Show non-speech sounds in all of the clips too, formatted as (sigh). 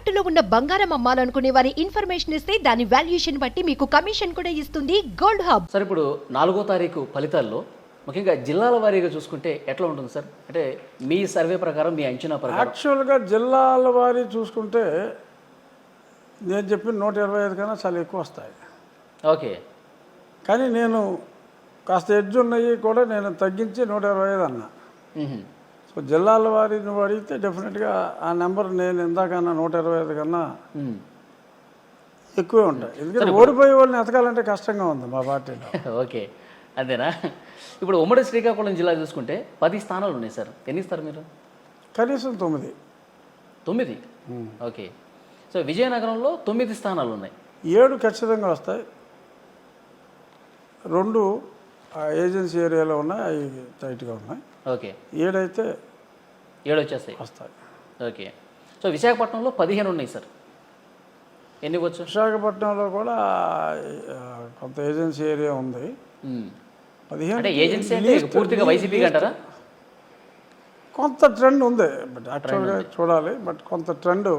తాకట్టులో ఉన్న బంగారం అమ్మాలనుకునే వారి ఇన్ఫర్మేషన్ ఇస్తే దాని వాల్యుయేషన్ బట్టి మీకు కమిషన్ కూడా ఇస్తుంది గోల్డ్ హబ్. సార్ ఇప్పుడు నాలుగో తారీఖు ఫలితాల్లో ముఖ్యంగా జిల్లాల వారీగా చూసుకుంటే ఎట్లా ఉంటుంది సార్? అంటే మీ సర్వే ప్రకారం మీ అంచనా ప్రకారం. యాక్చువల్గా జిల్లాల వారి చూసుకుంటే నేను చెప్పిన నూట ఇరవై ఐదు కన్నా చాలా ఎక్కువ వస్తాయి. ఓకే. కానీ నేను కాస్త ఎడ్జ్ ఉన్నాయి కూడా నేను తగ్గించి నూట ఇరవై ఐదు అన్నా. సో జిల్లాల వారి నువ్వు అడిగితే డెఫినెట్గా ఆ నెంబర్ నేను ఇందాకన్నా నూట ఇరవై ఐదు కన్నా. ఎక్కువే ఉంటాయి. ఎందుకంటే ఓడిపోయే వాళ్ళని ఎతకాలంటే కష్టంగా ఉంది మా పార్టీలో. (laughs) ఓకే అంతేనా ఇప్పుడు ఉమ్మడి శ్రీకాకుళం జిల్లా చూసుకుంటే పది స్థానాలు ఉన్నాయి సార్. ఎన్ని ఇస్తారు మీరు? కనీసం తొమ్మిది. తొమ్మిది? ఓకే. సో విజయనగరంలో తొమ్మిది స్థానాలు ఉన్నాయి. ఏడు ఖచ్చితంగా వస్తాయి. రెండు ఆ ఏజెన్సీ ఏరియాలో ఉన్నాయి అవి టైట్గా ఉన్నాయి. ఓకే. ఏడైతే ఏడు వచ్చేస్తాయి వస్తాయి. ఓకే. సో విశాఖపట్నంలో పదిహేను ఉన్నాయి సార్. ఎన్ని వచ్చు విశాఖపట్నంలో కూడా కొంత ఏజెన్సీ ఏరియా ఉంది. పదిహేను అంటే ఏజెన్సీ అంటే పూర్తిగా వైసీపీకి అంటారా కొంత ట్రెండ్ ఉంది. బట్ యాక్చువల్గా చూడాలి బట్ కొంత ట్రెండ్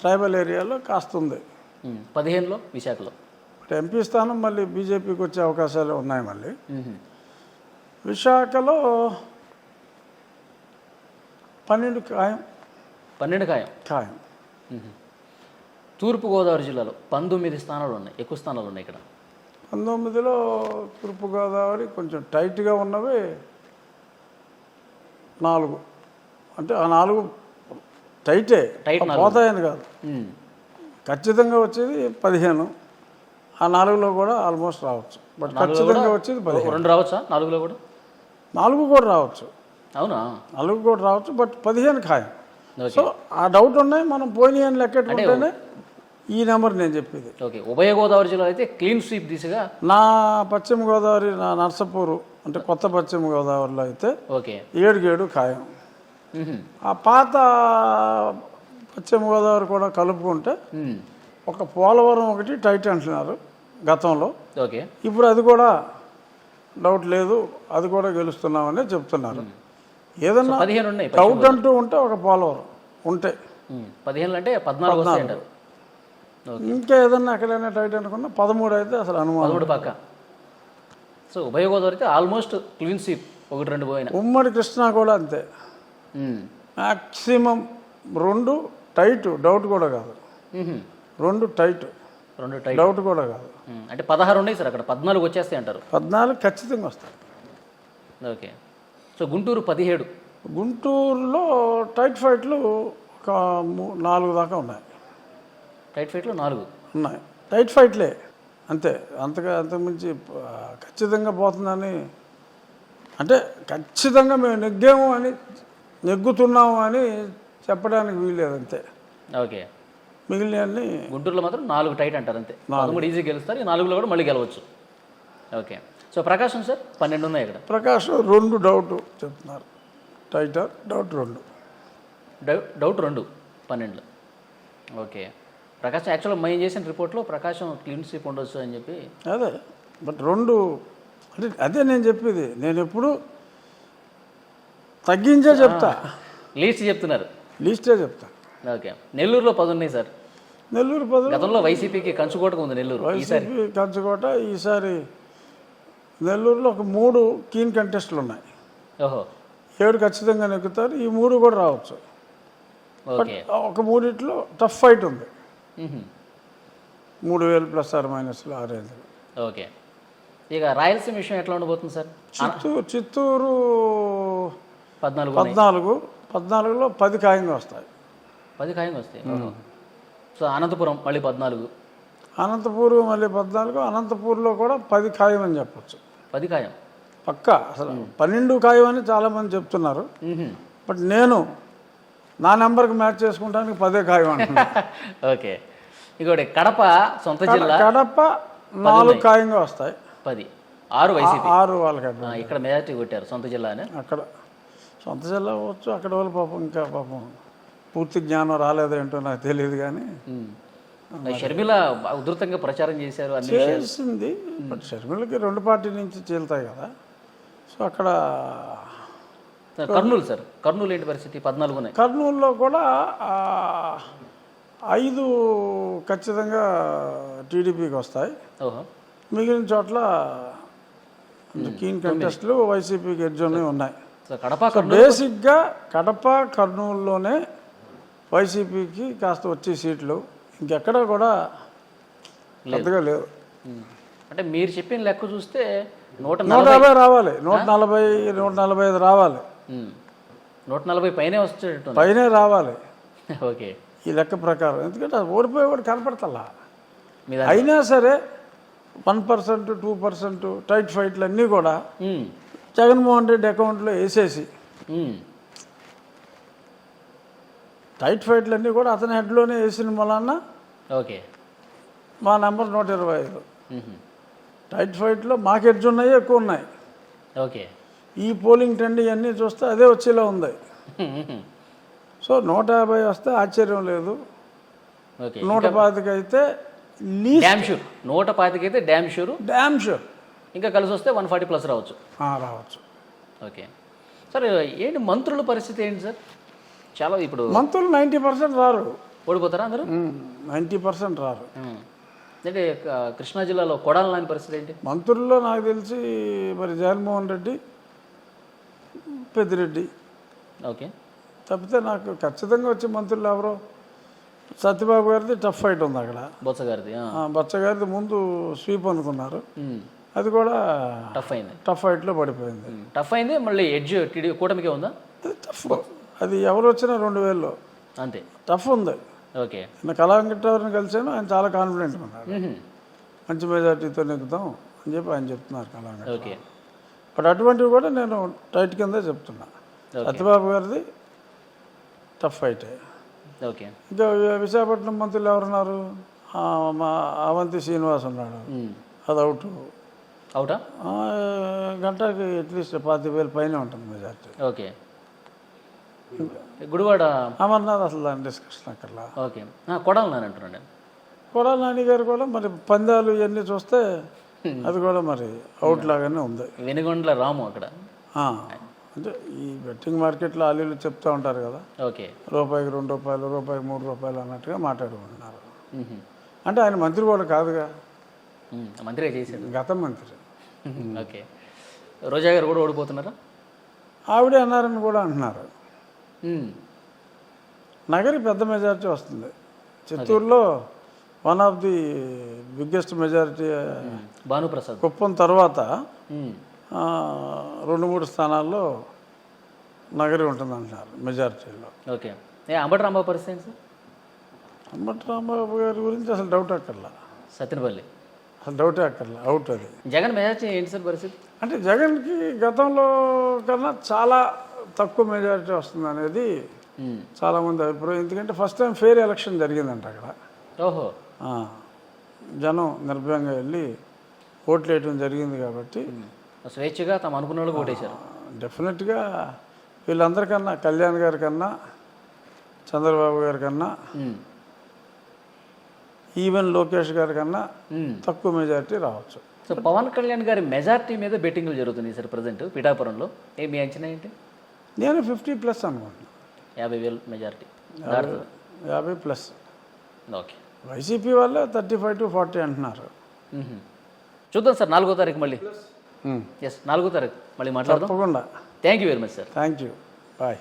ట్రైబల్ ఏరియాలో కాస్త ఉంది. పదిహేనులో విశాఖలో. ఎంపీ స్థానం మళ్ళీ బీజేపీకి వచ్చే అవకాశాలు ఉన్నాయి మళ్ళీ. విశాఖలో పన్నెండు ఖాయం. పన్నెండు ఖాయం. ఖాయం. తూర్పుగోదావరి జిల్లాలో పంతొమ్మిది స్థానాలు ఉన్నాయి. ఎక్కువ స్థానాలు ఉన్నాయి ఇక్కడ. పంతొమ్మిదిలో తూర్పుగోదావరి కొంచెం టైట్గా ఉన్నవి నాలుగు. అంటే ఆ నాలుగు టైటే. టైట్. పోతాయని కాదు. ఖచ్చితంగా వచ్చేది పదిహేను. ఆ నాలుగులో కూడా ఆల్మోస్ట్ రావచ్చు. బట్ ఖచ్చితంగా వచ్చేది పదిహేను. రెండు రావచ్చా? నాలుగులో కూడా? నాలుగు కూడా రావచ్చు. అవునా? నాలుగు కూడా రావచ్చు బట్ పదిహేను ఖాయం. సో ఆ డౌట్ ఉన్నాయి. మనం పోయినాయి అని లెక్కెట్టుకుంటేనే ఈ నెంబర్ నేను చెప్పేది. ఓకే. ఉభయ గోదావరి జిల్లా అయితే క్లీన్ స్వీప్ దిశగా? నా పశ్చిమ గోదావరి నా నర్సపూరు అంటే కొత్త పశ్చిమ గోదావరిలో అయితే ఓకే. ఏడుకేడు ఖాయం. ఆ పాత పశ్చిమ గోదావరి కూడా కలుపుకుంటే. ఒక పోలవరం ఒకటి టైట్ అంటున్నారు గతంలో. ఓకే. ఇప్పుడు అది కూడా డౌట్ లేదు అది కూడా గెలుస్తున్నామని చెప్తున్నారు. ఏదన్నా పదిహేను ఉన్నాయి డౌట్ అంటూ ఉంటే ఒక పోలవరం ఉంటే. మ్మ్. పదిహేనులు అంటే పద్నాలుగు ఇంకా ఏదన్నా ఎక్కడైనా టైట్ అనుకున్నా పదమూడు అయితే అసలు అనుమానం. పదమూడు పక్క. సో ఉభయ గోదావరి అయితే ఆల్మోస్ట్ క్లీన్ స్వీప్ ఒకటి రెండు పోయిన. ఉమ్మడి కృష్ణా కూడా అంతే. మ్యాక్సిమం రెండు టైట్ డౌట్ కూడా కాదు. రెండు టైట్. రెండు టైప్ డౌట్ కూడా కాదు. అంటే పదహారు ఉన్నాయి సార్ అక్కడ. పద్నాలుగు వచ్చేస్తాయి అంటారు. పద్నాలుగు ఖచ్చితంగా వస్తాయి. ఓకే. సో గుంటూరు పదిహేడు. గుంటూరులో టైట్ ఫైట్లు ఒక నాలుగు దాకా ఉన్నాయి. టైట్ ఫైట్లో నాలుగు. ఉన్నాయి. టైట్ ఫైట్లే. అంతే. అంతగా అంతకుమించి ఖచ్చితంగా పోతుందని. అంటే ఖచ్చితంగా మేము నెగ్గాము అని నెగ్గుతున్నాము అని చెప్పడానికి వీల్లేదు అంతే. ఓకే. మిగిలినవన్నీ గుంటూరులో మాత్రం నాలుగు టైట్ అంటారు అంతే. పదమూడు ఈజీ గెలుస్తారు. ఈ నాలుగులో కూడా మళ్ళీ గెలవచ్చు. ఓకే. సో ప్రకాశం సార్ పన్నెండు ఉన్నాయి ఇక్కడ. ప్రకాష్ రెండు డౌట్ చెప్తున్నారు. టైటర్ డౌట్ రెండు. డౌట్ రెండు పన్నెండులో. ఓకే. ప్రకాశం యాక్చువల్గా మేము చేసిన రిపోర్ట్లో ప్రకాశం క్లీన్ స్వీప్ ఉండొచ్చు అని చెప్పి. అదే బట్ రెండు అంటే అదే నేను చెప్పేది. నేను ఎప్పుడు తగ్గించే చెప్తా. లీస్ట్ చెప్తున్నారు. లీస్టే చెప్తా. ఓకే. నెల్లూరులో పది ఉన్నాయి సార్. నెల్లూరు పదులు గతంలో వైసీపీకి కంచుకోటకు ఉంది నెల్లూరు. వైసీపీ కంచుకోట ఈసారి నెల్లూరులో ఒక మూడు కీన్ కంటెస్ట్లు ఉన్నాయి. ఓహో. ఏడు ఖచ్చితంగా నెక్కుతారు ఈ మూడు కూడా రావచ్చు. ఒక మూడిట్లో టఫ్ ఫైట్ ఉంది. మూడు వేలు ప్లస్ ఆర్ మైనస్లు ఆ రేంజ్లో ఓకే. ఇక రాయలసీమ విషయం ఎట్లా ఉండబోతుంది సార్? చిత్తూరు చిత్తూరు పద్నాలుగు. పద్నాలుగు పద్నాలుగులో పది ఖాయంగా వస్తాయి. పది ఖాయంగా వస్తాయి. సో అనంతపురం మళ్ళీ పద్నాలుగు. అనంతపూర్ మళ్ళీ పద్నాలుగు అనంతపూర్లో కూడా పది ఖాయం అని చెప్పొచ్చు. పది ఖాయం పక్క అసలు పన్నెండు ఖాయం అని చాలామంది చెప్తున్నారు. బట్ నేను నా నెంబర్కి మ్యాచ్ చేసుకుంటానికి పదే ఖాయం అంటున్నాను (laughs) ఓకే. ఇంకోటి కడప సొంత జిల్లా కడప నాలుగు ఖాయంగా వస్తాయి. పది. ఆరు వైసీపీ. ఆరు వాళ్ళకి ఇక్కడ మెజార్టీ కొట్టారు సొంత జిల్లా అని అక్కడ సొంత జిల్లా అవ్వచ్చు అక్కడ వాళ్ళు పాపం ఇంకా పాపం పూర్తి జ్ఞానం రాలేదేంటో నాకు తెలియదు కానీ. షర్మిల ఉధృతంగా ప్రచారం చేశారు చేసింది. బట్ షర్మిలకి రెండు పార్టీ నుంచి చీలుతాయి కదా. సో అక్కడ కర్నూలు సార్. కర్నూలు ఏంటి పరిస్థితి? పద్నాలుగు కర్నూలులో కూడా ఐదు ఖచ్చితంగా టీడీపీకి వస్తాయి. మిగిలిన చోట్ల కీన్ కంటెస్ట్లు వైసీపీకి ఎడ్జోనే ఉన్నాయి. బేసిక్గా కడప కర్నూలులోనే వైసీపీకి కాస్త వచ్చే సీట్లు ఇంకెక్కడ కూడా పెద్దగా లేవు. అంటే మీరు చెప్పిన లెక్క చూస్తే నూట నూట యాభై రావాలి. నూట నలభై నూట నలభై ఐదు రావాలి. నూట నలభై పైనే వచ్చేటట్టు పైనే రావాలి. (laughs) ఓకే. ఈ లెక్క ప్రకారం. ఎందుకంటే అది ఓడిపోయేవాడు కనపడతలా. అయినా సరే one percent two percent tight ఫైట్లు అన్నీ కూడా. జగన్మోహన్ రెడ్డి అకౌంట్లో వేసేసి. టైట్ ఫైట్లు అన్నీ కూడా అతని హెడ్లోనే వేసిన మూలన్న ఓకే. మా నెంబర్ నూట ఇరవై ఐదు. టైట్ ఫైట్లో మాకు ఎడ్జ్ ఉన్నాయి ఎక్కువ ఉన్నాయి ఓకే. ఈ పోలింగ్ ట్రెండ్ ఇవన్నీ చూస్తే అదే వచ్చేలా ఉంది. సో నూట యాభై వస్తే ఆశ్చర్యం లేదు. నూట పాతిక అయితే డ్యామ్ షూర్. నూట పాతికైతే డ్యామ్ షూర్. Damn sure. ఇంకా కలిసి వస్తే వన్ ఫార్టీ ప్లస్ రావచ్చు. రావచ్చు. ఓకే. సార్ ఏంటి మంత్రుల పరిస్థితి ఏంటి సార్? చాలా ఇప్పుడు మంత్రులు నైంటీ పర్సెంట్ రారు. ఓడిపోతారా అందరూ? నైంటీ పర్సెంట్ రారు. అంటే కృష్ణా జిల్లాలో కొడాల లాంటి పరిస్థితి ఏంటి? మంత్రుల్లో నాకు తెలిసి మరి జగన్మోహన్ రెడ్డి పెద్దిరెడ్డి. ఓకే. తప్పితే నాకు ఖచ్చితంగా వచ్చే మంత్రులు ఎవరో? సత్యబాబు గారిది టఫ్ ఫైట్ ఉంది అక్కడ. బొత్స గారిది ఆ. ఆ, బచ్చ గారిది ముందు స్వీప్ అనుకున్నారు. అది కూడా టఫ్ అయింది. టఫ్ ఫైట్లో పడిపోయింది. టఫ్ అయింది మళ్ళీ ఎడ్జ్ టీడీ కూటమికే ఉందా? టఫ్. అది ఎవరు వచ్చినా రెండు వేల్లో. అంతే. టఫ్ ఉంది. ఓకే. నేను కళాంకట్టవారిని కలిశాను ఆయన చాలా కాన్ఫిడెంట్గా ఉన్నాడు. మంచి మెజార్టీతో నెక్కుతాం అని చెప్పి ఆయన చెప్తున్నారు కళాంకట్ ఓకే. బట్ అటువంటివి కూడా నేను టైట్ కిందే చెప్తున్నా. సత్యబాబు గారిది టఫ్ ఫైటే ఓకే. ఇంకా విశాఖపట్నం మంత్రులు ఎవరున్నారు? మా అవంతి శ్రీనివాస్ ఉన్నాడు. అది అవుట్ అవుటా గంటకి అట్లీస్ట్ పాతి వేలు పైన ఉంటుంది మెజార్టీ ఓకే. గుడివాడ? అమర్నాథ్ అసలు దాని డిస్కషన్ అక్కర్లా ఓకే. కొడాలి నాని అంటున్నాను నేను. కూడా నాని గారు కూడా మరి పందాలు ఇవన్నీ చూస్తే అది కూడా మరి అవుట్ లాగానే ఉంది. వెనుగొండ్ల రాము అక్కడ. అంటే ఈ బెట్టింగ్ మార్కెట్లో ఆలీలు చెప్తూ ఉంటారు కదా. ఓకే. రూపాయికి రెండు రూపాయలు రూపాయికి మూడు రూపాయలు అన్నట్టుగా మాట్లాడుకుంటున్నారు. అంటే ఆయన మంత్రి కూడా కాదుగా. మంత్రిగా చేశాడు గత మంత్రి. ఓకే. రోజా గారు కూడా ఓడిపోతున్నారా? ఆవిడే అన్నారని కూడా అంటున్నారు. నగరి పెద్ద మెజారిటీ వస్తుంది. చిత్తూరులో one of the biggest majority Bhanuprasad. Kuppam తర్వాత రెండు మూడు స్థానాల్లో నగరి ఉంటుంది అంటున్నారు మెజారిటీలో. ఓకే. అంబటి రాంబాబు పరిస్థితి సార్? అంబటి రాంబాబు గారి గురించి అసలు డౌట్ అక్కర్లా. సత్యనపల్లి. అసలు డౌటే అక్కర్లా అవుట్ అది. జగన్ మెజార్టీ ఏంటి సార్ పరిస్థితి? అంటే జగన్కి గతంలో కన్నా చాలా తక్కువ మెజారిటీ వస్తుంది అనేది. చాలామంది అభిప్రాయం. ఎందుకంటే ఫస్ట్ టైం ఫెయిర్ ఎలక్షన్ జరిగిందంట అక్కడ. ఓహో. జనం నిర్భయంగా వెళ్ళి ఓట్లు వేయటం జరిగింది కాబట్టి స్వేచ్ఛగా తమ అనుకున్న వాళ్ళకి ఓటేశారు. డెఫినెట్గా వీళ్ళందరికన్నా కళ్యాణ్ గారి కన్నా చంద్రబాబు గారి కన్నా. ఈవెన్ లోకేష్ గారి కన్నా. తక్కువ మెజారిటీ రావచ్చు. సో పవన్ కళ్యాణ్ గారి మెజార్టీ మీద బెట్టింగ్లు జరుగుతున్నాయి సార్ ప్రజెంట్ పిఠాపురంలో. ఏ మీ అంచనా ఏంటి? నేను ఫిఫ్టీ ప్లస్ అనుకుంటున్నాను యాభై వేలు మెజార్టీ. యాభై ప్లస్. ఓకే. వైసీపీ వాళ్ళే థర్టీ ఫైవ్ టు ఫార్టీ అంటున్నారు. చూద్దాం సార్ నాలుగో తారీఖు మళ్ళీ. ఎస్ నాలుగో తారీఖు మళ్ళీ మాట్లాడదాం. తప్పకుండా. Thank you very much sir thank you bye